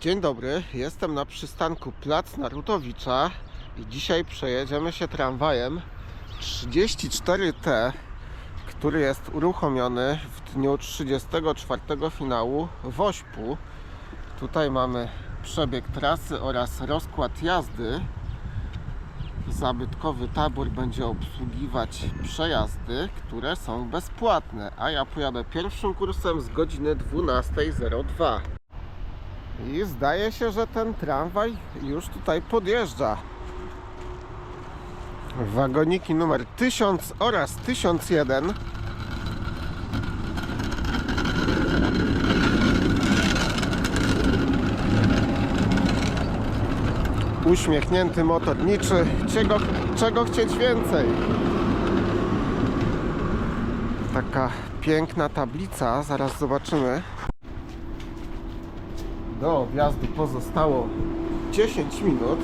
Dzień dobry, jestem na przystanku Plac Narutowicza i dzisiaj przejedziemy się tramwajem 34T, który jest uruchomiony w dniu 34 finału w Ośpu. Tutaj mamy przebieg trasy oraz rozkład jazdy. Zabytkowy tabor będzie obsługiwać przejazdy, które są bezpłatne, a ja pojadę pierwszym kursem z godziny 12.02. I zdaje się, że ten tramwaj już tutaj podjeżdża. Wagoniki numer 1000 oraz 1001 Uśmiechnięty motorniczy. Czego, czego chcieć więcej? Taka piękna tablica, zaraz zobaczymy. Do wjazdu pozostało 10 minut.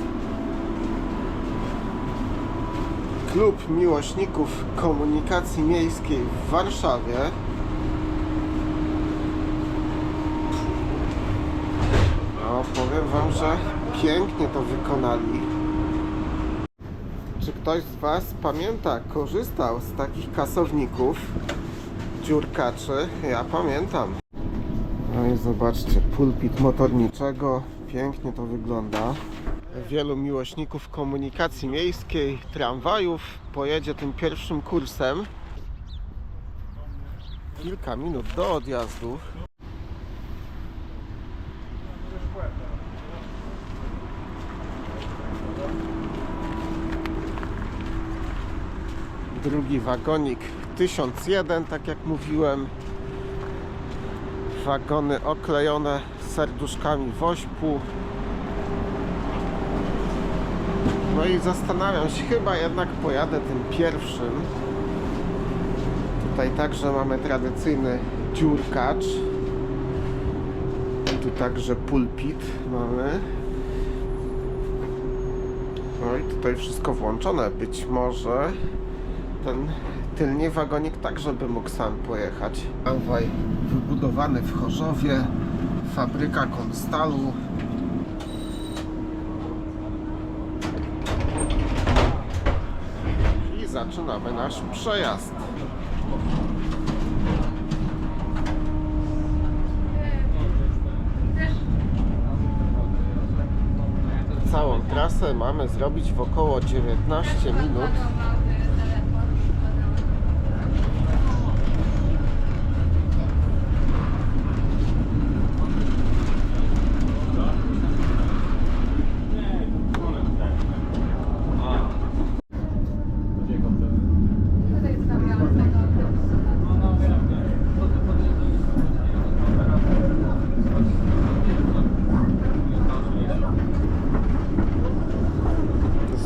Klub Miłośników Komunikacji Miejskiej w Warszawie. No, powiem Wam, że pięknie to wykonali. Czy ktoś z Was pamięta, korzystał z takich kasowników, dziurkaczy? Ja pamiętam. No i zobaczcie, pulpit motorniczego. Pięknie to wygląda. Wielu miłośników komunikacji miejskiej, tramwajów pojedzie tym pierwszym kursem. Kilka minut do odjazdu. Drugi wagonik 1001, tak jak mówiłem wagony oklejone serduszkami woźpu. No i zastanawiam się, chyba jednak pojadę tym pierwszym. Tutaj także mamy tradycyjny dziurkacz. Tu także pulpit mamy. No i tutaj wszystko włączone. Być może ten tylny wagonik także by mógł sam pojechać. Tramwaj wybudowany w Chorzowie, fabryka Konstalu. I zaczynamy nasz przejazd. Całą trasę mamy zrobić w około 19 minut.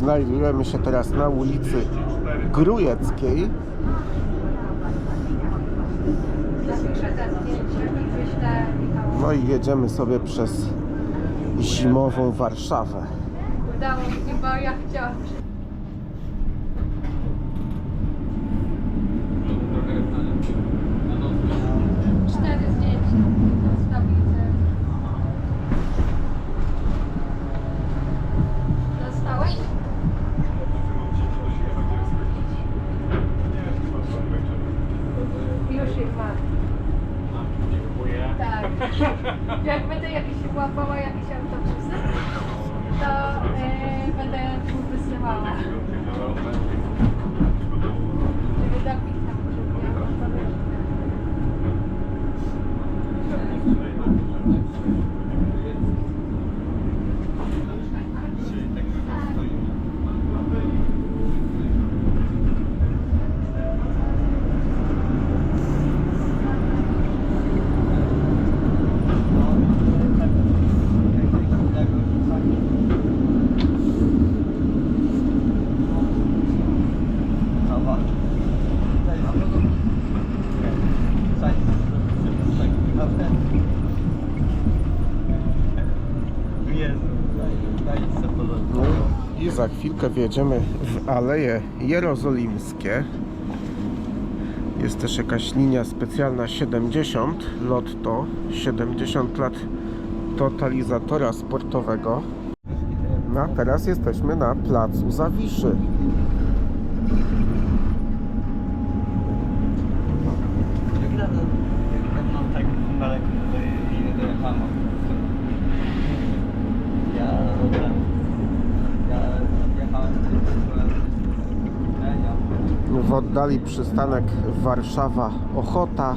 Znajdujemy się teraz na ulicy Grujeckiej. No i jedziemy sobie przez zimową Warszawę. Udało się, bo ja chciałam. Jak będę jakieś łapała jakieś autobusy, to e, będę wysyłała. Żeby zapisać, żeby ja odpowiedzieć. No i za chwilkę wjedziemy w Aleje Jerozolimskie. Jest też jakaś linia specjalna 70, lotto 70 lat totalizatora sportowego. No a teraz jesteśmy na placu Zawiszy. Jak dawno, jak dawno tak daleko tutaj nie dojechałem. Ja, ja jechałem tylko ja, W oddali przystanek Warszawa Ochota.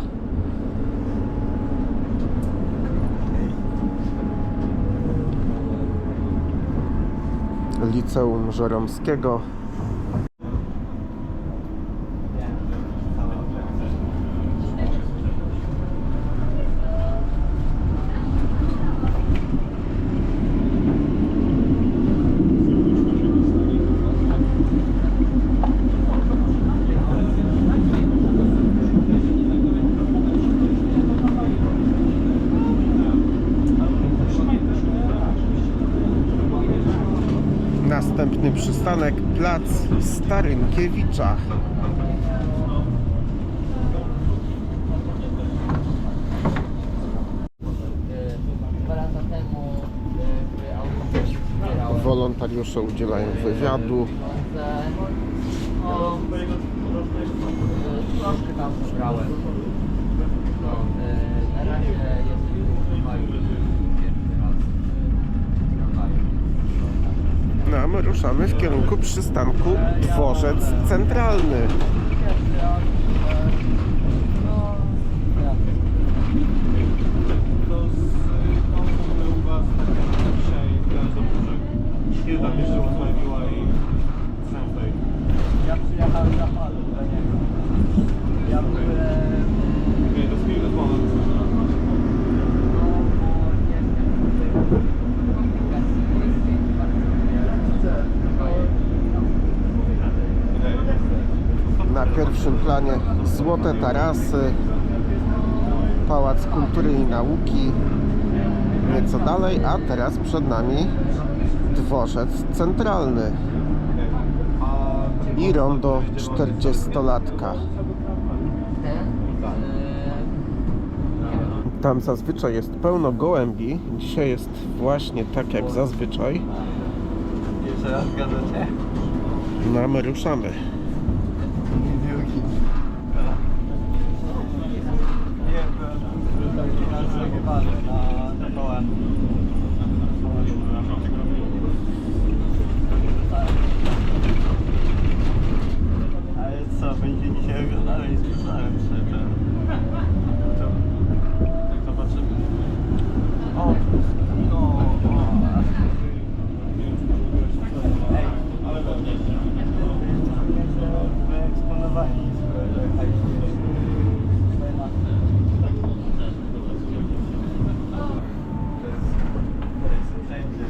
Liceum Żeromskiego. Następny przystanek Plac Starynkiewicza. Zbierałem Wolontariusze udzielają wywiadu. pieniądze. No, troszkę tam zbrałem. No, e, na razie jestem w tramwaju pierwszy raz w tramwaju. A my ruszamy w kierunku przystanku Dworzec Centralny. Kiedy tam jeszcze rozmawiała i tutaj. Ja przyjechałem na falu do niego. Ja byłem... Nie, to z kim rozmawiam? No, bo nie wiem, komunikacji miejskiej bardzo Na pierwszym planie Złote Tarasy, Pałac Kultury i Nauki, nieco dalej, a teraz przed nami Dworzec Centralny i rondo 40-latka. Ten? Tam zazwyczaj jest pełno gołębi, dzisiaj jest właśnie tak jak zazwyczaj. Jeszcze raz zgadzacie? No my ruszamy. Drugi. Nie, byłem zareagowany na TVN. Ale co, będzie dzisiaj oglądane i sprawdzałem szczerze. To zobaczymy. O, no, o. Ej, Ale pewnie. wyeksponowani skoro jechaliśmy. To jest, to jest wszędzie.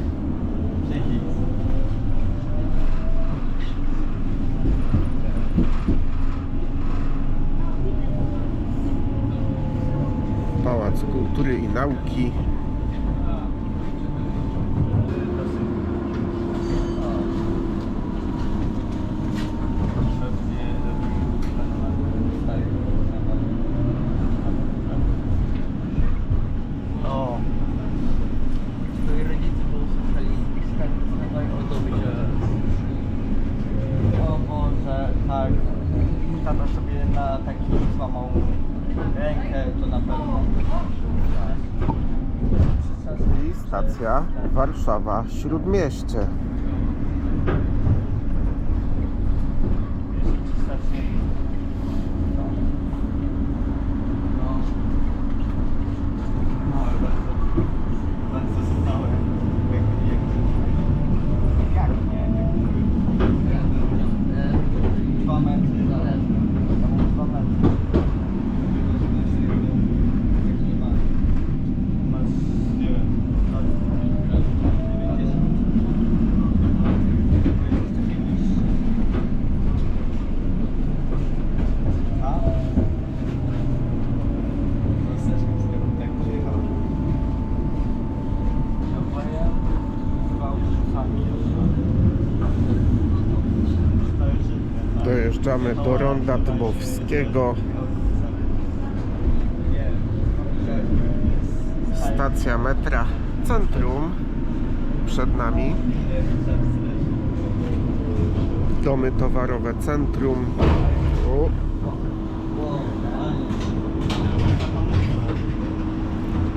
Wszędzie. Pałac Kultury i Nauki. No. Twoi rodzice to usłyszeli z tego autobusie. O Boże, tak. Tata sobie na taki złamał rękę, to na pewno. I stacja Warszawa Śródmieście. No. No. No, ale bardzo, bardzo zostałem. Jak, jak, jak nie? Dwa metry. Tam dwa metry. Masz, nie wiem, A? Maseczkę z tego tak przyjechał. Ja powiem, chyba uszami Dojeżdżamy do ronda Dmowskiego. Stacja metra centrum przed nami. Domy towarowe centrum. O.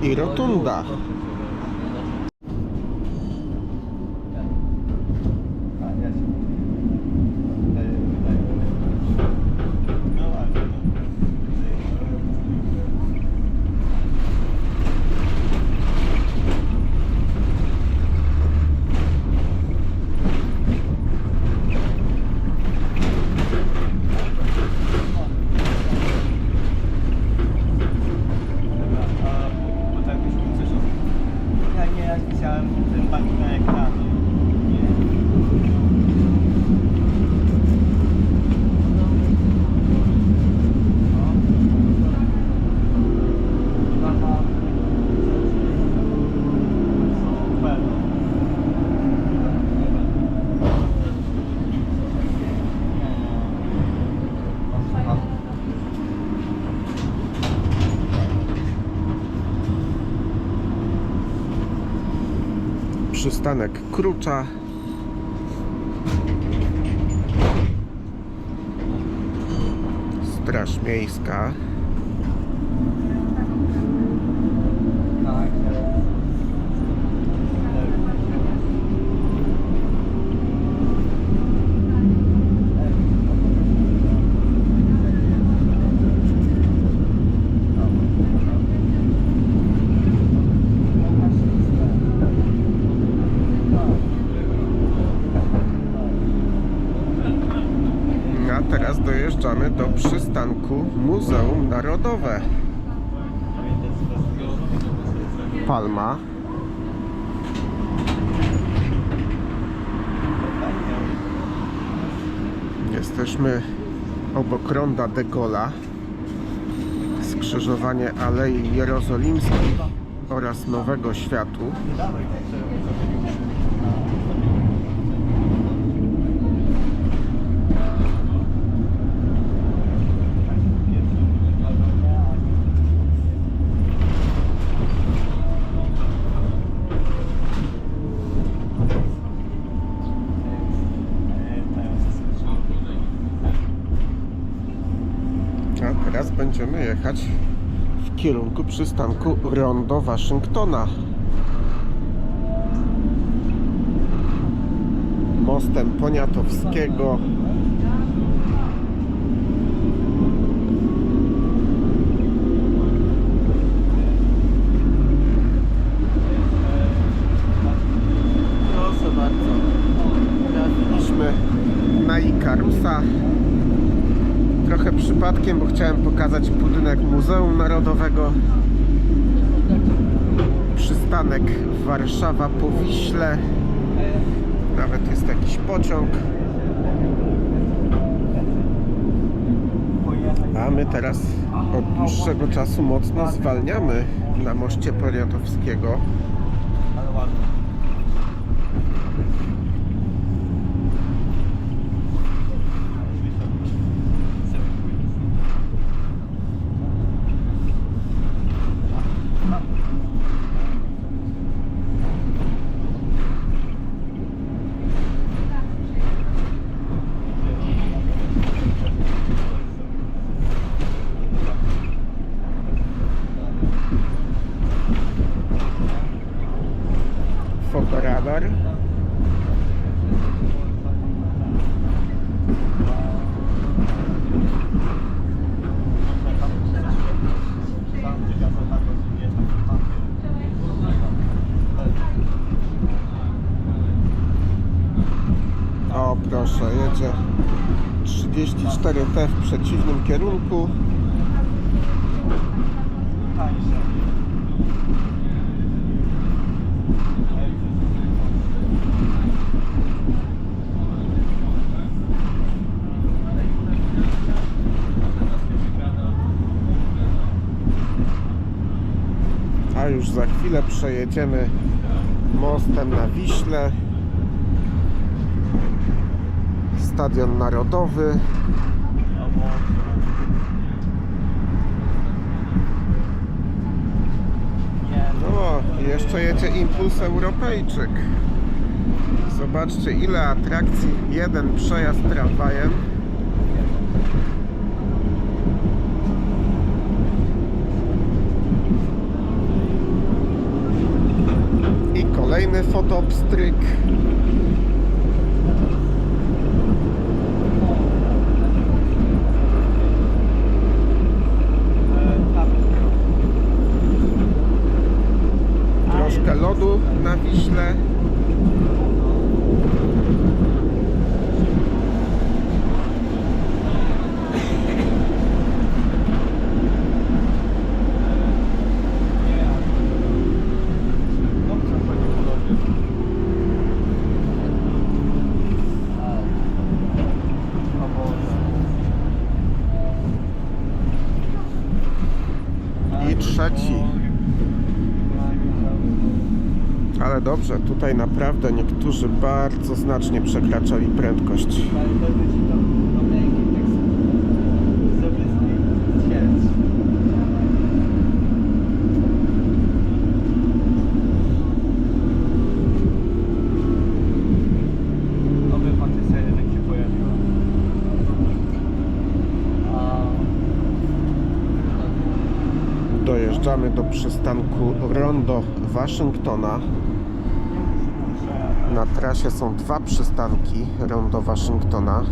I rotunda. Bo tak byśmy coś Ja nie, ja chciałem ten bank na ekranie. Nie. Super. Przystanek Krucza. Straż Miejska. A teraz dojeżdżamy do przystanku Muzeum Narodowe. Palma. Jesteśmy obok ronda de Gola. Skrzyżowanie Alei Jerozolimskiej oraz Nowego Światu. A teraz będziemy jechać w kierunku przystanku Rondo Waszyngtona. Mostem Poniatowskiego. Proszę bardzo. Trafiliśmy na Ikarusa. Trochę przypadkiem, bo chciałem pokazać budynek Muzeum Narodowego. Przystanek Warszawa po Wiśle. Nawet jest jakiś pociąg. A my teraz od dłuższego czasu mocno zwalniamy na moście Poniatowskiego. Ale ładnie. Fotoradar. Tam gdzie gazeta to jest taki papier. O proszę, jedzie 34T w przeciwnym kierunku. A już za chwilę przejedziemy mostem na Wiśle. Stadion Narodowy. No jeszcze jedzie Impuls Europejczyk. Zobaczcie ile atrakcji, jeden przejazd tramwajem. I kolejny fotopstryk. Lodu na Wiśle. I trzeci. Ale dobrze, tutaj naprawdę niektórzy bardzo znacznie przekraczali prędkość. Dojeżdżamy do przystanku Rondo Waszyngtona. Na trasie są dwa przystanki Rondo Waszyngtona.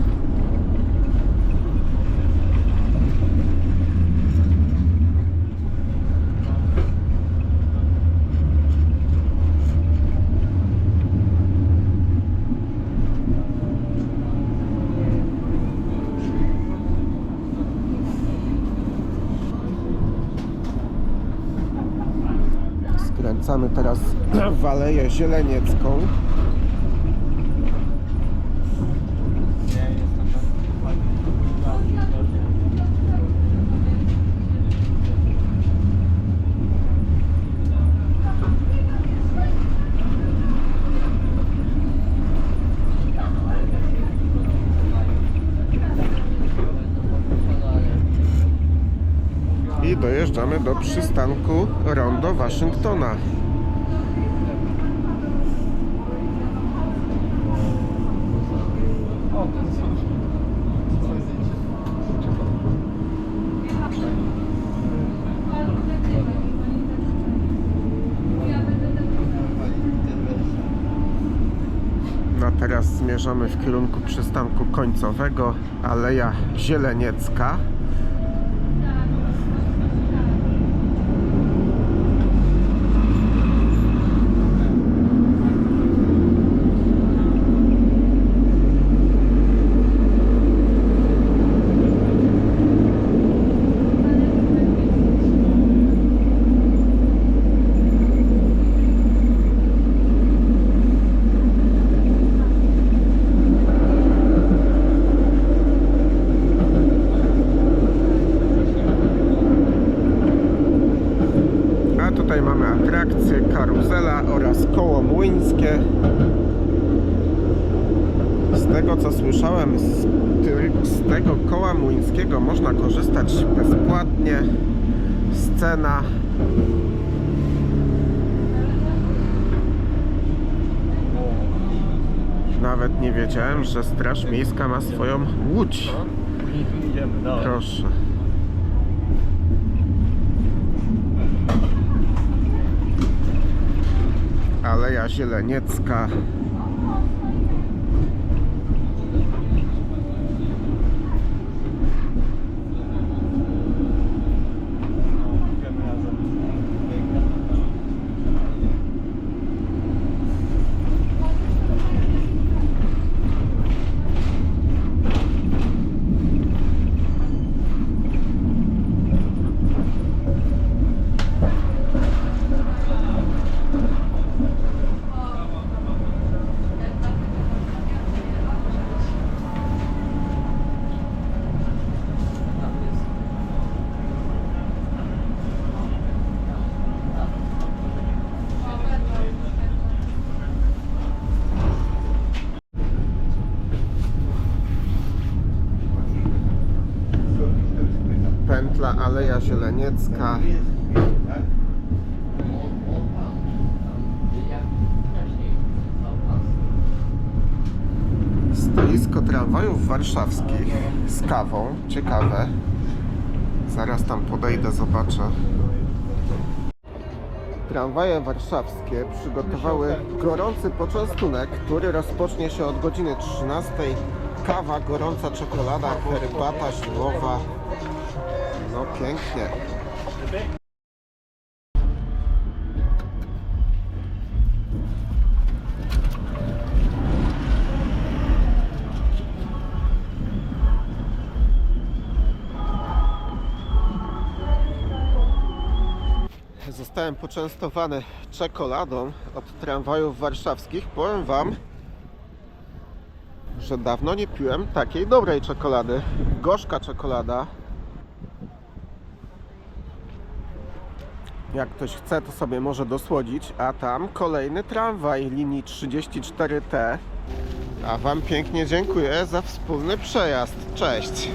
Skręcamy teraz w Aleję Zieleniecką. Nie, jestem na I dojeżdżamy do przystanku Rondo Waszyngtona. Zdjęcie. No teraz zmierzamy w kierunku przystanku końcowego Aleja Zieleniecka. A tutaj mamy atrakcje, oraz koło młyńskie. Z tego co słyszałem, z, z tego koła młyńskiego można korzystać bezpłatnie. Scena. Nawet nie wiedziałem, że Straż Miejska ma swoją łódź. Dalej. Proszę. Aleja Zieleniecka. Aleja Zieleniecka. Stoisko tramwajów warszawskich z kawą. Ciekawe. Zaraz tam podejdę, zobaczę. Tramwaje warszawskie przygotowały gorący poczęstunek, który rozpocznie się od godziny 13. Kawa, gorąca czekolada, herbata zimowa, no pięknie. Zostałem poczęstowany czekoladą od tramwajów warszawskich. Powiem Wam, że dawno nie piłem takiej dobrej czekolady. Gorzka czekolada. Jak ktoś chce, to sobie może dosłodzić. A tam kolejny tramwaj linii 34T. A Wam pięknie dziękuję za wspólny przejazd. Cześć!